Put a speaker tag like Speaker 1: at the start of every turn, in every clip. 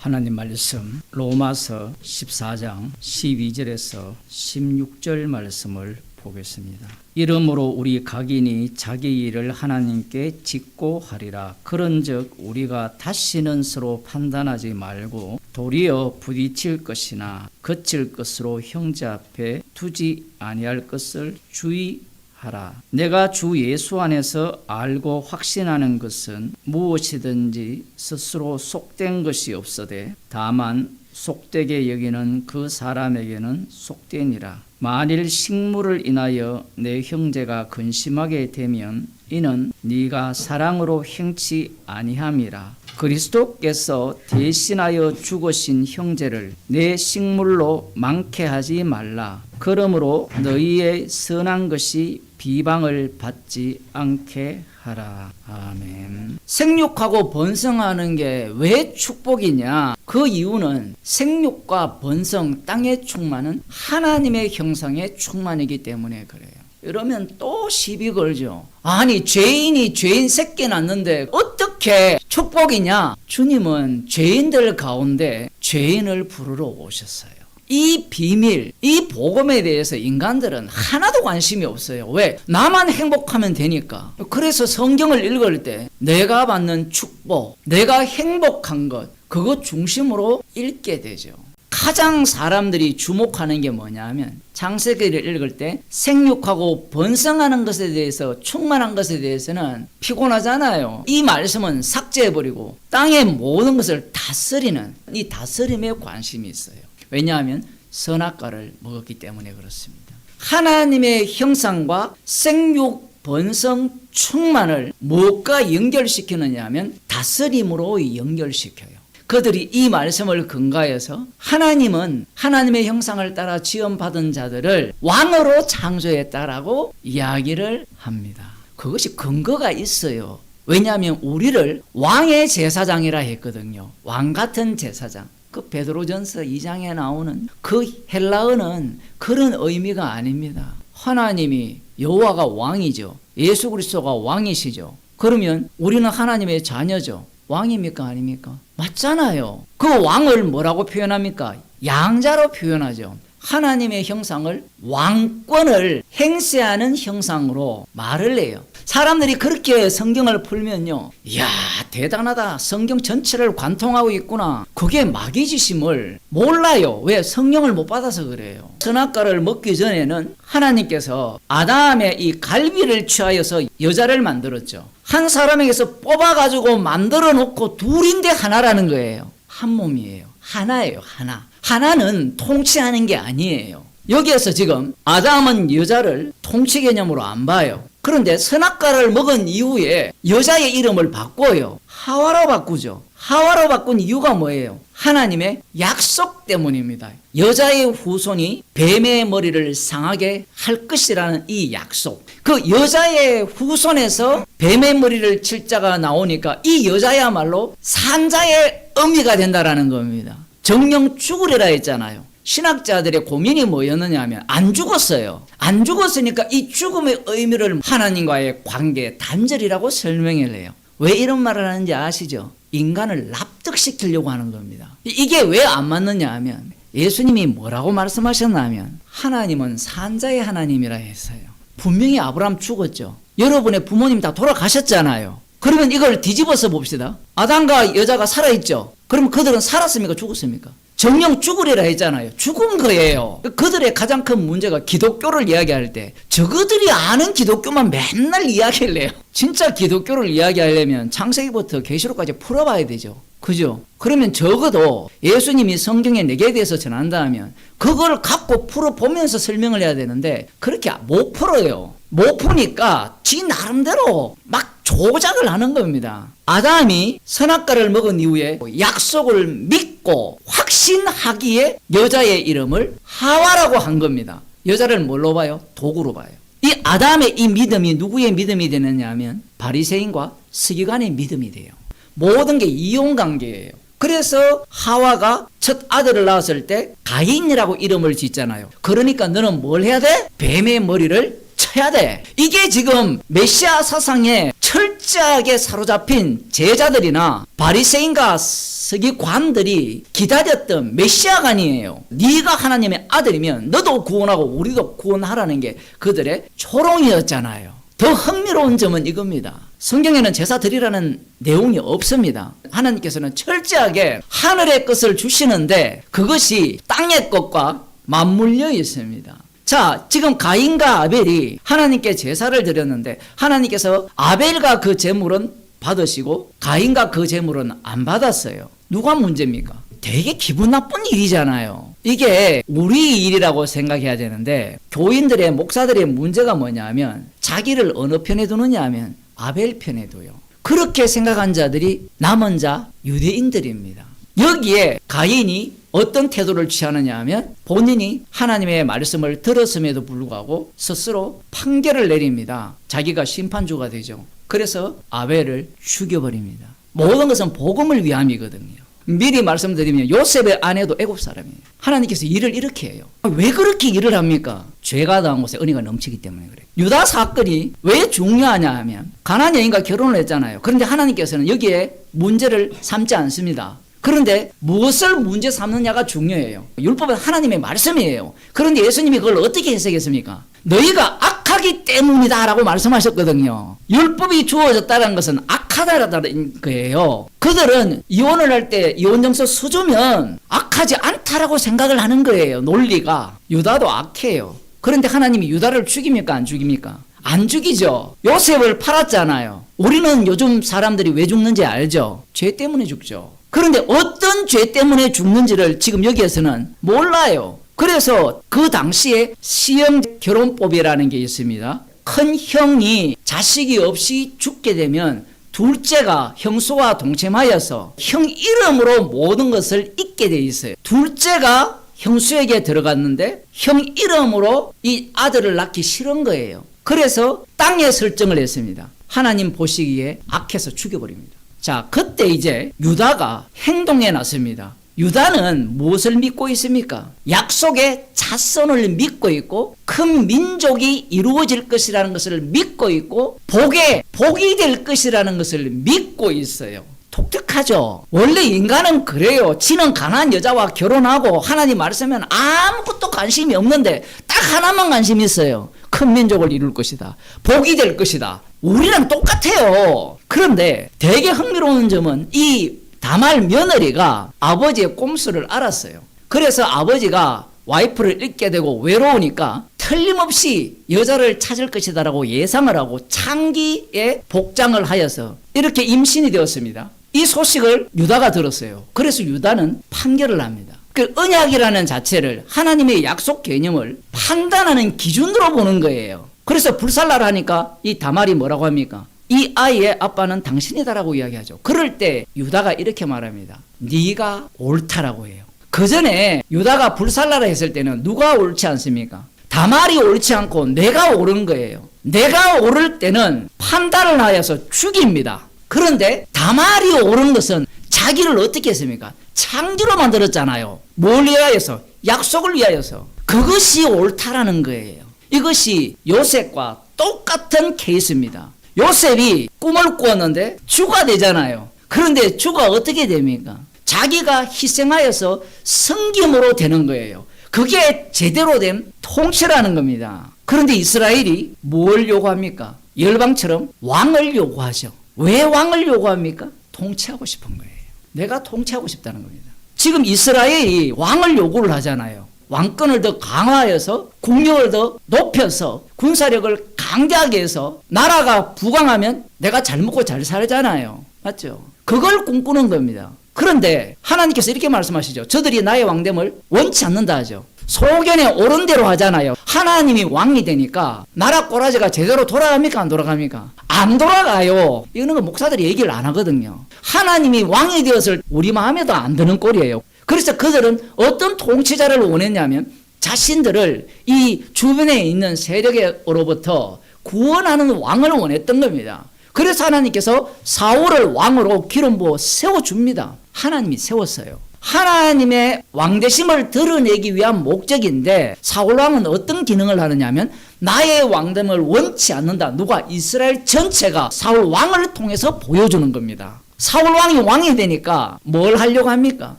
Speaker 1: 하나님 말씀 로마서 14장 12절에서 16절 말씀을 보겠습니다. 이러므로 우리 각인이 자기 일을 하나님께 짓고 하리라. 그런즉 우리가 다시는 서로 판단하지 말고 도리어 부딪힐 것이나 거칠 것으로 형제 앞에 두지 아니할 것을 주의 하라. 내가 주 예수 안에서 알고 확신하는 것은 무엇이든지 스스로 속된 것이 없어되 다만 속되게 여기는 그 사람에게는 속되니라. 만일 식물을 인하여 내 형제가 근심하게 되면 이는 네가 사랑으로 행치 아니함이라. 그리스도께서 대신하여 죽으신 형제를 내 식물로 많게 하지 말라. 그러므로 너희의 선한 것이 비방을 받지 않게 하라. 아멘. 생육하고 번성하는 게 왜 축복이냐? 그 이유는 생육과 번성, 땅의 충만은 하나님의 형상의 충만이기 때문에 그래요. 이러면 또 시비 걸죠. 아니, 죄인이 죄인 새끼 낳는데 어떻게 축복이냐? 주님은 죄인들 가운데 죄인을 부르러 오셨어요. 이 비밀, 이 복음에 대해서 인간들은 하나도 관심이 없어요. 왜? 나만 행복하면 되니까. 그래서 성경을 읽을 때 내가 받는 축복, 내가 행복한 것, 그것 중심으로 읽게 되죠. 가장 사람들이 주목하는 게 뭐냐면 창세기를 읽을 때 생육하고 번성하는 것에 대해서 충만한 것에 대해서는 피곤하잖아요. 이 말씀은 삭제해버리고 땅의 모든 것을 다스리는 이 다스림에 관심이 있어요. 왜냐하면 선악과를 먹었기 때문에 그렇습니다. 하나님의 형상과 생육 번성 충만을 무엇과 연결시키느냐 하면 다스림으로 연결시켜요. 그들이 이 말씀을 근거해서 하나님은 하나님의 형상을 따라 지원받은 자들을 왕으로 창조했다라고 이야기를 합니다. 그것이 근거가 있어요. 왜냐하면 우리를 왕의 제사장이라 했거든요. 왕 같은 제사장. 그 베드로전서 2장에 나오는 그 헬라어는 그런 의미가 아닙니다. 하나님이 여호와가 왕이죠. 예수 그리스도가 왕이시죠. 그러면 우리는 하나님의 자녀죠. 왕입니까 아닙니까? 맞잖아요. 그 왕을 뭐라고 표현합니까? 양자로 표현하죠. 하나님의 형상을 왕권을 행세하는 형상으로 말을 해요. 사람들이 그렇게 성경을 풀면요. 이야, 대단하다. 성경 전체를 관통하고 있구나. 그게 마귀지심을 몰라요. 왜? 성령을 못 받아서 그래요. 선악과를 먹기 전에는 하나님께서 아담의 이 갈비를 취하여서 여자를 만들었죠. 한 사람에게서 뽑아가지고 만들어 놓고 둘인데 하나라는 거예요. 한 몸이에요. 하나예요, 하나. 하나는 통치하는 게 아니에요. 여기에서 지금 아담은 여자를 통치 개념으로 안 봐요. 그런데 선악과를 먹은 이후에 여자의 이름을 바꿔요. 하와로 바꾸죠. 하와로 바꾼 이유가 뭐예요? 하나님의 약속 때문입니다. 여자의 후손이 뱀의 머리를 상하게 할 것이라는 이 약속. 그 여자의 후손에서 뱀의 머리를 칠 자가 나오니까 이 여자야말로 산자의 의미가 된다라는 겁니다. 정령 죽으리라 했잖아요. 신학자들의 고민이 뭐였느냐 하면 안 죽었어요. 안 죽었으니까 이 죽음의 의미를 하나님과의 관계 단절이라고 설명을 해요. 왜 이런 말을 하는지 아시죠? 인간을 납득시키려고 하는 겁니다. 이게 왜 안 맞느냐 하면 예수님이 뭐라고 말씀하셨냐면 하나님은 산자의 하나님이라 했어요. 분명히 아브라함 죽었죠. 여러분의 부모님 다 돌아가셨잖아요. 그러면 이걸 뒤집어서 봅시다. 아담과 여자가 살아있죠. 그러면 그들은 살았습니까? 죽었습니까? 정령 죽으리라 했잖아요. 죽은 거예요. 그들의 가장 큰 문제가 기독교를 이야기할 때 저그들이 아는 기독교만 맨날 이야기를 해요. 진짜 기독교를 이야기하려면 창세기부터 계시록까지 풀어봐야 되죠. 그죠? 그러면 적어도 예수님이 성경에 내게 대해서 전한다면 그걸 갖고 풀어보면서 설명을 해야 되는데 그렇게 못 풀어요. 못 푸니까 지 나름대로 막 조작을 하는 겁니다. 아담이 선악과를 먹은 이후에 약속을 믿고 확신하기에 여자의 이름을 하와라고 한 겁니다. 여자를 뭘로 봐요? 도구로 봐요. 이 아담의 이 믿음이 누구의 믿음이 되느냐 하면 바리새인과 서기관의 믿음이 돼요. 모든 게 이용 관계예요. 그래서 하와가 첫 아들을 낳았을 때 가인이라고 이름을 짓잖아요. 그러니까 너는 뭘 해야 돼? 뱀의 머리를 쳐야 돼. 이게 지금 메시아 사상의 철저하게 사로잡힌 제자들이나 바리새인과 서기관들이 기다렸던 메시아가 아니에요. 네가 하나님의 아들이면 너도 구원하고 우리도 구원하라는 게 그들의 초롱이었잖아요. 더 흥미로운 점은 이겁니다. 성경에는 제사 드리라는 내용이 없습니다. 하나님께서는 철저하게 하늘의 것을 주시는데 그것이 땅의 것과 맞물려 있습니다. 자, 지금 가인과 아벨이 하나님께 제사를 드렸는데 하나님께서 아벨과 그 제물은 받으시고 가인과 그 제물은 안 받았어요. 누가 문제입니까? 되게 기분 나쁜 일이잖아요. 이게 우리 일이라고 생각해야 되는데 교인들의 목사들의 문제가 뭐냐면 자기를 어느 편에 두느냐 하면 아벨 편에 둬요. 그렇게 생각한 자들이 남은 자 유대인들입니다. 여기에 가인이 어떤 태도를 취하느냐 하면 본인이 하나님의 말씀을 들었음에도 불구하고 스스로 판결을 내립니다. 자기가 심판주가 되죠. 그래서 아벨을 죽여버립니다. 모든 것은 복음을 위함이거든요. 미리 말씀드리면 요셉의 아내도 애굽 사람이에요. 하나님께서 일을 이렇게 해요. 왜 그렇게 일을 합니까? 죄가 당한 곳에 은혜가 넘치기 때문에 그래요. 유다 사건이 왜 중요하냐 하면 가나안 여인과 결혼을 했잖아요. 그런데 하나님께서는 여기에 문제를 삼지 않습니다. 그런데 무엇을 문제 삼느냐가 중요해요. 율법은 하나님의 말씀이에요. 그런데 예수님이 그걸 어떻게 해석했습니까? 너희가 악하기 때문이다라고 말씀하셨거든요. 율법이 주어졌다는 것은 악하다라는 거예요. 그들은 이혼을 할 때 이혼정서 써주면 악하지 않다라고 생각을 하는 거예요. 논리가. 유다도 악해요. 그런데 하나님이 유다를 죽입니까? 안 죽입니까? 안 죽이죠. 요셉을 팔았잖아요. 우리는 요즘 사람들이 왜 죽는지 알죠? 죄 때문에 죽죠. 그런데 어떤 죄 때문에 죽는지를 지금 여기에서는 몰라요. 그래서 그 당시에 시형 결혼법이라는 게 있습니다. 큰 형이 자식이 없이 죽게 되면 둘째가 형수와 동침하여서 형 이름으로 모든 것을 잊게 돼 있어요. 둘째가 형수에게 들어갔는데 형 이름으로 이 아들을 낳기 싫은 거예요. 그래서 땅에 설정을 했습니다. 하나님 보시기에 악해서 죽여버립니다. 자, 그때 이제 유다가 행동에 나섭니다. 유다는 무엇을 믿고 있습니까? 약속의 자손을 믿고 있고 큰 민족이 이루어질 것이라는 것을 믿고 있고 복에 복이 될 것이라는 것을 믿고 있어요. 독특하죠. 원래 인간은 그래요. 지는 강한 여자와 결혼하고 하나님 말씀면 아무것도 관심이 없는데 딱 하나만 관심 있어요. 큰 민족을 이룰 것이다. 복이 될 것이다. 우리랑 똑같아요. 그런데 되게 흥미로운 점은 이 다말 며느리가 아버지의 꼼수를 알았어요. 그래서 아버지가 와이프를 잃게 되고 외로우니까 틀림없이 여자를 찾을 것이다라고 예상을 하고 창기에 복장을 하여서 이렇게 임신이 되었습니다. 이 소식을 유다가 들었어요. 그래서 유다는 판결을 합니다. 그 언약이라는 자체를 하나님의 약속 개념을 판단하는 기준으로 보는 거예요. 그래서 불살라를 하니까 이 다말이 뭐라고 합니까? 이 아이의 아빠는 당신이다라고 이야기하죠. 그럴 때 유다가 이렇게 말합니다. 네가 옳다라고 해요. 그 전에 유다가 불살라를 했을 때는 누가 옳지 않습니까? 다말이 옳지 않고 내가 옳은 거예요. 내가 옳을 때는 판단을 하여서 죽입니다. 그런데 다말이 옳은 것은 자기를 어떻게 했습니까? 창조로 만들었잖아요. 뭘 위하여서? 약속을 위하여서. 그것이 옳다라는 거예요. 이것이 요셉과 똑같은 케이스입니다. 요셉이 꿈을 꾸었는데 주가 되잖아요. 그런데 주가 어떻게 됩니까? 자기가 희생하여서 성김으로 되는 거예요. 그게 제대로 된 통치라는 겁니다. 그런데 이스라엘이 뭘 요구합니까? 열방처럼 왕을 요구하죠. 왜 왕을 요구합니까? 통치하고 싶은 거예요. 내가 통치하고 싶다는 겁니다. 지금 이스라엘이 왕을 요구를 하잖아요. 왕권을 더 강화해서 국력을 더 높여서 군사력을 강대하게 해서 나라가 부강하면 내가 잘 먹고 잘 살잖아요. 맞죠? 그걸 꿈꾸는 겁니다. 그런데 하나님께서 이렇게 말씀하시죠. 저들이 나의 왕됨을 원치 않는다 하죠. 소견에 옳은 대로 하잖아요. 하나님이 왕이 되니까 나라 꼬라지가 제대로 돌아갑니까? 안 돌아갑니까? 안 돌아가요. 이거는 그 목사들이 얘기를 안 하거든요. 하나님이 왕이 되었을 우리 마음에도 안 드는 꼴이에요. 그래서 그들은 어떤 통치자를 원했냐면 자신들을 이 주변에 있는 세력으로부터 구원하는 왕을 원했던 겁니다. 그래서 하나님께서 사울을 왕으로 기름 부어 세워줍니다. 하나님이 세웠어요. 하나님의 왕대심을 드러내기 위한 목적인데 사울 왕은 어떤 기능을 하느냐면 나의 왕됨을 원치 않는다. 누가 이스라엘 전체가 사울 왕을 통해서 보여주는 겁니다. 사울 왕이 왕이 되니까 뭘 하려고 합니까?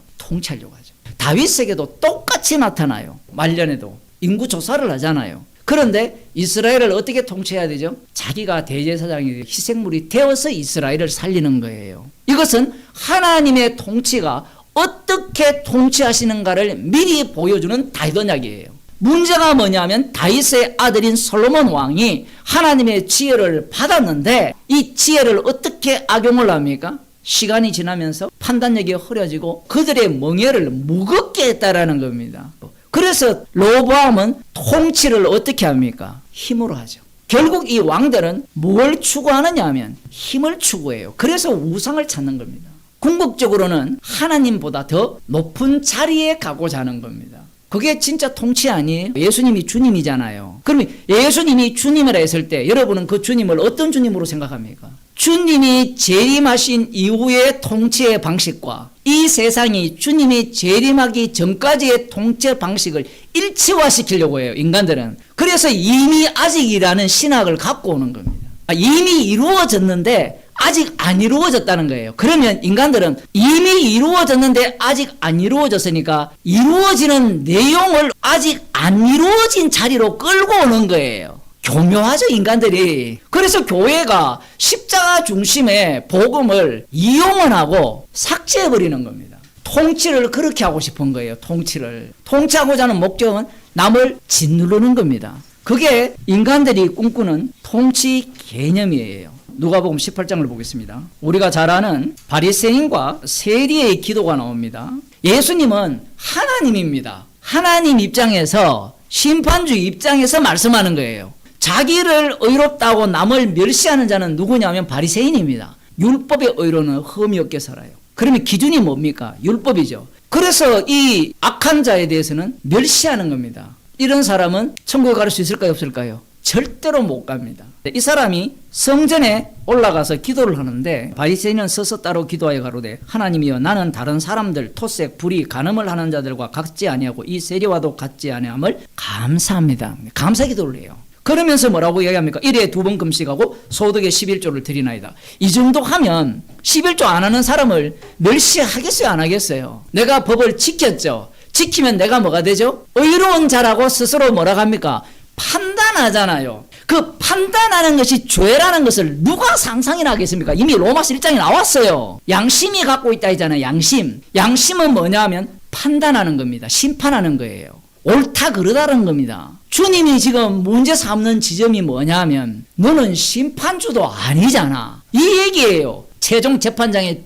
Speaker 1: 통치하려고 하죠. 다윗에게도 똑같이 나타나요. 말년에도 인구 조사를 하잖아요. 그런데 이스라엘을 어떻게 통치해야 되죠? 자기가 대제사장이 희생물이 되어서 이스라엘을 살리는 거예요. 이것은 하나님의 통치가 어떻게 통치하시는가를 미리 보여주는 다윗 언약이에요. 문제가 뭐냐면 다윗의 아들인 솔로몬 왕이 하나님의 지혜를 받았는데 이 지혜를 어떻게 악용을 합니까? 시간이 지나면서 판단력이 흐려지고 그들의 멍에를 무겁게 했다라는 겁니다. 그래서 로보암은 통치를 어떻게 합니까? 힘으로 하죠. 결국 이 왕들은 뭘 추구하느냐 하면 힘을 추구해요. 그래서 우상을 찾는 겁니다. 궁극적으로는 하나님보다 더 높은 자리에 가고자 하는 겁니다. 그게 진짜 통치 아니에요? 예수님이 주님이잖아요. 그러면 예수님이 주님이라 했을 때 여러분은 그 주님을 어떤 주님으로 생각합니까? 주님이 재림하신 이후의 통치의 방식과 이 세상이 주님이 재림하기 전까지의 통치 방식을 일치화시키려고 해요, 인간들은. 그래서 이미 아직이라는 신학을 갖고 오는 겁니다. 이미 이루어졌는데 아직 안 이루어졌다는 거예요. 그러면 인간들은 이미 이루어졌는데 아직 안 이루어졌으니까 이루어지는 내용을 아직 안 이루어진 자리로 끌고 오는 거예요. 교묘하죠, 인간들이. 그래서 교회가 십자가 중심의 복음을 이용을 하고 삭제해버리는 겁니다. 통치를 그렇게 하고 싶은 거예요, 통치를. 통치하고자 하는 목적은 남을 짓누르는 겁니다. 그게 인간들이 꿈꾸는 통치 개념이에요. 누가복음 18장을 보겠습니다. 우리가 잘 아는 바리새인과 세리의 기도가 나옵니다. 예수님은 하나님입니다. 하나님 입장에서 심판주 입장에서 말씀하는 거예요. 자기를 의롭다고 남을 멸시하는 자는 누구냐면 바리새인입니다. 율법의 의로는 흠이 없게 살아요. 그러면 기준이 뭡니까? 율법이죠. 그래서 이 악한 자에 대해서는 멸시하는 겁니다. 이런 사람은 천국에 갈 수 있을까요? 없을까요? 절대로 못 갑니다. 이 사람이 성전에 올라가서 기도를 하는데 바리새인은 서서 따로 기도하여 가로되 하나님이여 나는 다른 사람들 토색 불의 간음을 하는 자들과 같지 아니하고 이 세리와도 같지 아니함을 감사합니다. 감사 기도를 해요. 그러면서 뭐라고 이야기합니까? 일에 두 번 금식하고 소득의 11조를 드리나이다. 이 정도 하면 11조 안 하는 사람을 멸시하겠어요? 안 하겠어요? 내가 법을 지켰죠. 지키면 내가 뭐가 되죠? 의로운 자라고 스스로 뭐라고 합니까? 판단하잖아요. 그 판단하는 것이 죄라는 것을 누가 상상이나 하겠습니까? 이미 로마서 1장에 나왔어요. 양심이 갖고 있다 했잖아요. 양심. 양심은 뭐냐 하면 판단하는 겁니다. 심판하는 거예요. 옳다 그르다는 겁니다. 주님이 지금 문제 삼는 지점이 뭐냐 하면 너는 심판주도 아니잖아. 이 얘기예요. 최종 재판장의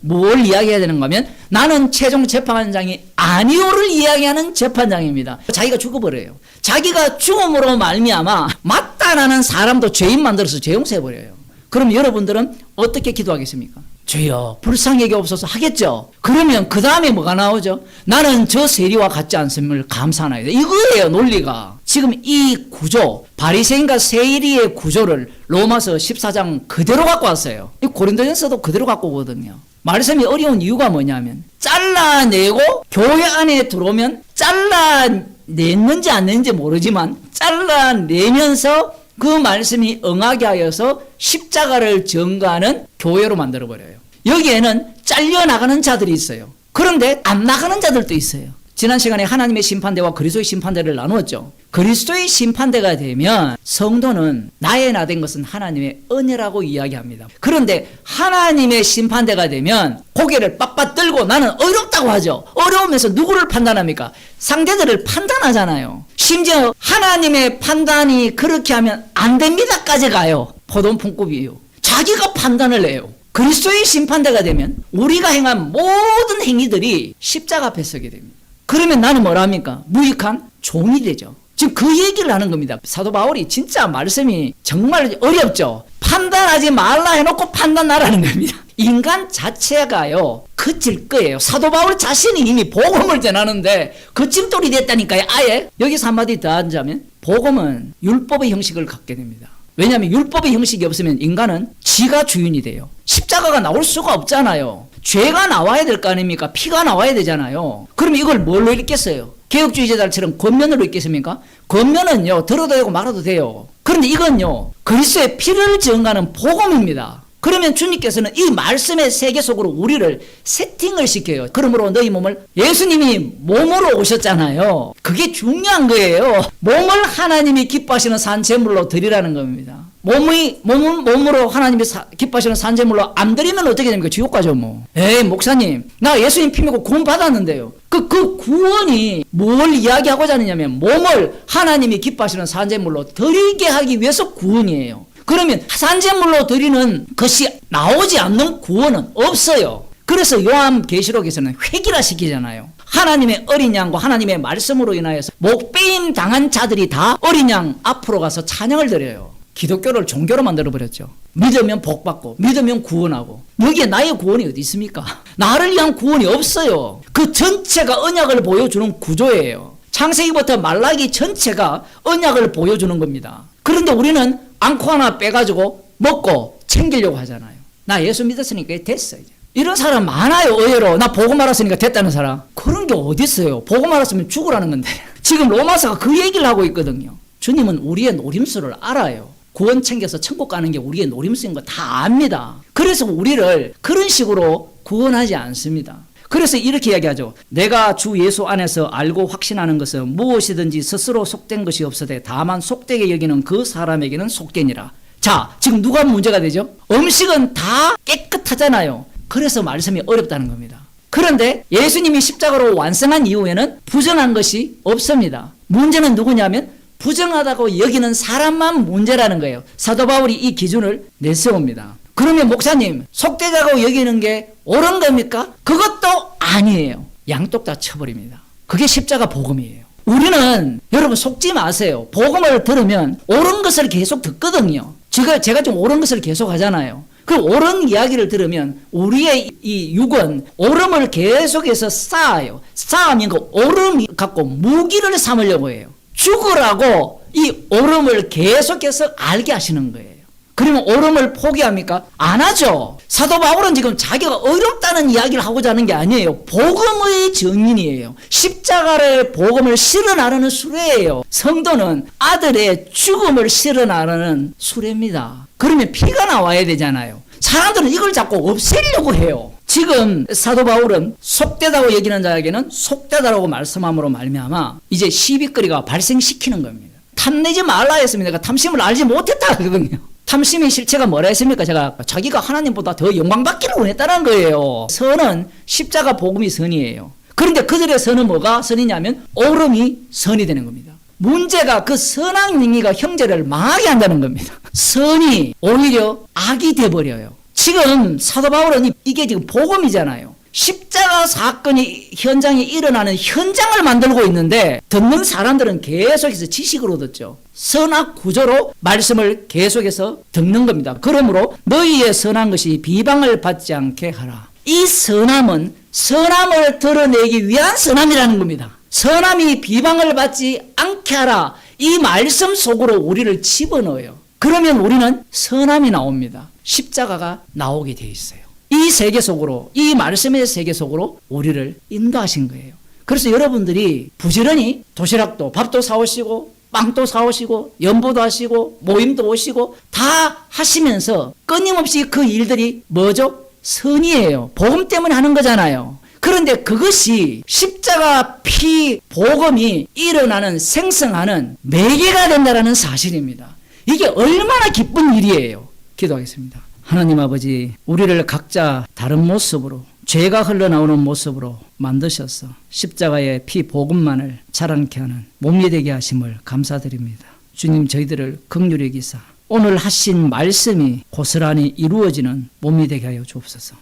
Speaker 1: 뭘 이야기해야 되는가 하면 나는 최종 재판장이 아니오를 이야기하는 재판장입니다. 자기가 죽어버려요. 자기가 죽음으로 말미암아 맞다라는 사람도 죄인 만들어서 죄 용서해버려요. 그럼 여러분들은 어떻게 기도하겠습니까? 주여 불쌍하게 없어서 하겠죠. 그러면 그 다음에 뭐가 나오죠? 나는 저 세리와 같지 않음을 감사하나이다. 이거예요 논리가. 지금 이 구조 바리새인과 세리의 구조를 로마서 14장 그대로 갖고 왔어요. 이 고린도전서도 그대로 갖고 오거든요. 말씀이 어려운 이유가 뭐냐면 잘라내고 교회 안에 들어오면 잘라냈는지 안 냈는지 모르지만 잘라내면서 그 말씀이 응하게 하여서 십자가를 전가하는 교회로 만들어버려요. 여기에는 잘려나가는 자들이 있어요. 그런데 안 나가는 자들도 있어요. 지난 시간에 하나님의 심판대와 그리스도의 심판대를 나누었죠. 그리스도의 심판대가 되면 성도는 나의 나 된 것은 하나님의 은혜라고 이야기합니다. 그런데 하나님의 심판대가 되면 고개를 빳빳 들고 나는 어렵다고 하죠. 어려우면서 누구를 판단합니까? 상대들을 판단하잖아요. 심지어 하나님의 판단이 그렇게 하면 안 됩니다까지 가요. 포동풍급이에요. 자기가 판단을 해요. 그리스도의 심판대가 되면 우리가 행한 모든 행위들이 십자가 앞에 서게 됩니다. 그러면 나는 뭐라 합니까? 무익한 종이 되죠. 지금 그 얘기를 하는 겁니다. 사도 바울이 진짜 말씀이 정말 어렵죠. 판단하지 말라 해놓고 판단하라는 겁니다. 인간 자체가요, 그칠 거예요. 사도 바울 자신이 이미 복음을 전하는데 그침돌이 됐다니까요, 아예. 여기서 한마디 더 하자면, 복음은 율법의 형식을 갖게 됩니다. 왜냐하면 율법의 형식이 없으면 인간은 지가 주인이 돼요. 십자가가 나올 수가 없잖아요. 죄가 나와야 될 거 아닙니까? 피가 나와야 되잖아요. 그럼 이걸 뭘로 읽겠어요? 개혁주의자들처럼 겉면으로 있겠습니까? 겉면은요 들어도 되고 말아도 돼요. 그런데 이건요 그리스도의 피를 증가하는 복음입니다. 그러면 주님께서는 이 말씀의 세계 속으로 우리를 세팅을 시켜요. 그러므로 너희 몸을 예수님이 몸으로 오셨잖아요. 그게 중요한 거예요. 몸을 하나님이 기뻐하시는 산재물로 드리라는 겁니다. 몸이 몸 몸으로 하나님이 사, 기뻐하시는 산재물로 안 드리면 어떻게 됩니까? 지옥 가죠 뭐. 에이 목사님 나 예수님 피 믿고 구원 받았는데요. 그, 그 구원이 뭘 이야기하고자 하느냐면 몸을 하나님이 기뻐하시는 산재물로 드리게 하기 위해서 구원이에요. 그러면 산재물로 드리는 것이 나오지 않는 구원은 없어요. 그래서 요한 계시록에서는 회기라 시키잖아요. 하나님의 어린 양과 하나님의 말씀으로 인하여서 목배임 당한 자들이 다 어린 양 앞으로 가서 찬양을 드려요. 기독교를 종교로 만들어 버렸죠. 믿으면 복 받고 믿으면 구원하고 여기에 나의 구원이 어디 있습니까? 나를 위한 구원이 없어요. 그 전체가 언약을 보여주는 구조예요. 창세기부터 말라기 전체가 언약을 보여주는 겁니다. 그런데 우리는 앙코 하나 빼가지고 먹고 챙기려고 하잖아요. 나 예수 믿었으니까 됐어 이제. 이런 사람 많아요 의외로. 나 복음 알았으니까 됐다는 사람. 그런 게 어디 있어요? 복음 알았으면 죽으라는 건데. 지금 로마서가 그 얘기를 하고 있거든요. 주님은 우리의 노림수를 알아요. 구원 챙겨서 천국 가는 게 우리의 노림수인 거 다 압니다. 그래서 우리를 그런 식으로 구원하지 않습니다 그래서 이렇게 이야기하죠. 내가 주 예수 안에서 알고 확신하는 것은 무엇이든지 스스로 속된 것이 없어되 다만 속되게 여기는 그 사람에게는 속되니라. 자, 지금 누가 문제가 되죠? 음식은 다 깨끗하잖아요. 그래서 말씀이 어렵다는 겁니다. 그런데 예수님이 십자가로 완성한 이후에는 부정한 것이 없습니다. 문제는 누구냐면 부정하다고 여기는 사람만 문제라는 거예요. 사도 바울이 이 기준을 내세웁니다. 그러면 목사님, 속되다고 여기는 게 옳은 겁니까? 그것도 아니에요. 양쪽 다 쳐버립니다. 그게 십자가 복음이에요. 우리는 여러분 속지 마세요. 복음을 들으면 옳은 것을 계속 듣거든요. 제가, 제가 좀 옳은 것을 계속 하잖아요. 그 옳은 이야기를 들으면 우리의 이 육은 옳음을 계속해서 쌓아요. 쌓으면 그 옳음 갖고 무기를 삼으려고 해요. 죽으라고 이 옳음을 계속해서 알게 하시는 거예요. 그러면 옳음을 포기합니까? 안 하죠. 사도 바울은 지금 자기가 어렵다는 이야기를 하고자 하는 게 아니에요. 복음의 증인이에요. 십자가를 복음을 실어 나르는 수레예요. 성도는 아들의 죽음을 실어 나르는 수레입니다. 그러면 피가 나와야 되잖아요. 사람들은 이걸 자꾸 없애려고 해요. 지금 사도 바울은 속되다고 얘기하는 자에게는 속되다라고 말씀함으로 말미암아 이제 시비거리가 발생시키는 겁니다. 탐내지 말라 했습니다. 그러니까 탐심을 알지 못했다 그러거든요. 탐심의 실체가 뭐라 했습니까? 제가 자기가 하나님보다 더 영광받기를 원했다는 거예요. 선은 십자가 복음이 선이에요. 그런데 그들의 선은 뭐가 선이냐면 오름이 선이 되는 겁니다. 문제가 그 선한 행위가 형제를 망하게 한다는 겁니다. 선이 오히려 악이 돼버려요. 지금 사도 바울은 이게 지금 복음이잖아요. 십자가 사건이 현장에 일어나는 현장을 만들고 있는데 듣는 사람들은 계속해서 지식을 얻었죠. 선악 구조로 말씀을 계속해서 듣는 겁니다. 그러므로 너희의 선한 것이 비방을 받지 않게 하라. 이 선함은 선함을 드러내기 위한 선함이라는 겁니다. 선함이 비방을 받지 않게 하라. 이 말씀 속으로 우리를 집어넣어요. 그러면 우리는 선함이 나옵니다. 십자가가 나오게 돼 있어요. 이 세계 속으로, 이 말씀의 세계 속으로 우리를 인도하신 거예요. 그래서 여러분들이 부지런히 도시락도 밥도 사오시고 빵도 사오시고 연보도 하시고 모임도 오시고 다 하시면서 끊임없이 그 일들이 뭐죠? 선이에요. 복음 때문에 하는 거잖아요. 그런데 그것이 십자가 피 복음이 일어나는 생성하는 매개가 된다라는 사실입니다. 이게 얼마나 기쁜 일이에요. 기도하겠습니다. 하나님 아버지, 우리를 각자 다른 모습으로 죄가 흘러나오는 모습으로 만드셔서 십자가의 피 복음만을 자랑케 하는 몸이 되게 하심을 감사드립니다. 주님 저희들을 극률히 기사 오늘 하신 말씀이 고스란히 이루어지는 몸이 되게 하여 주옵소서.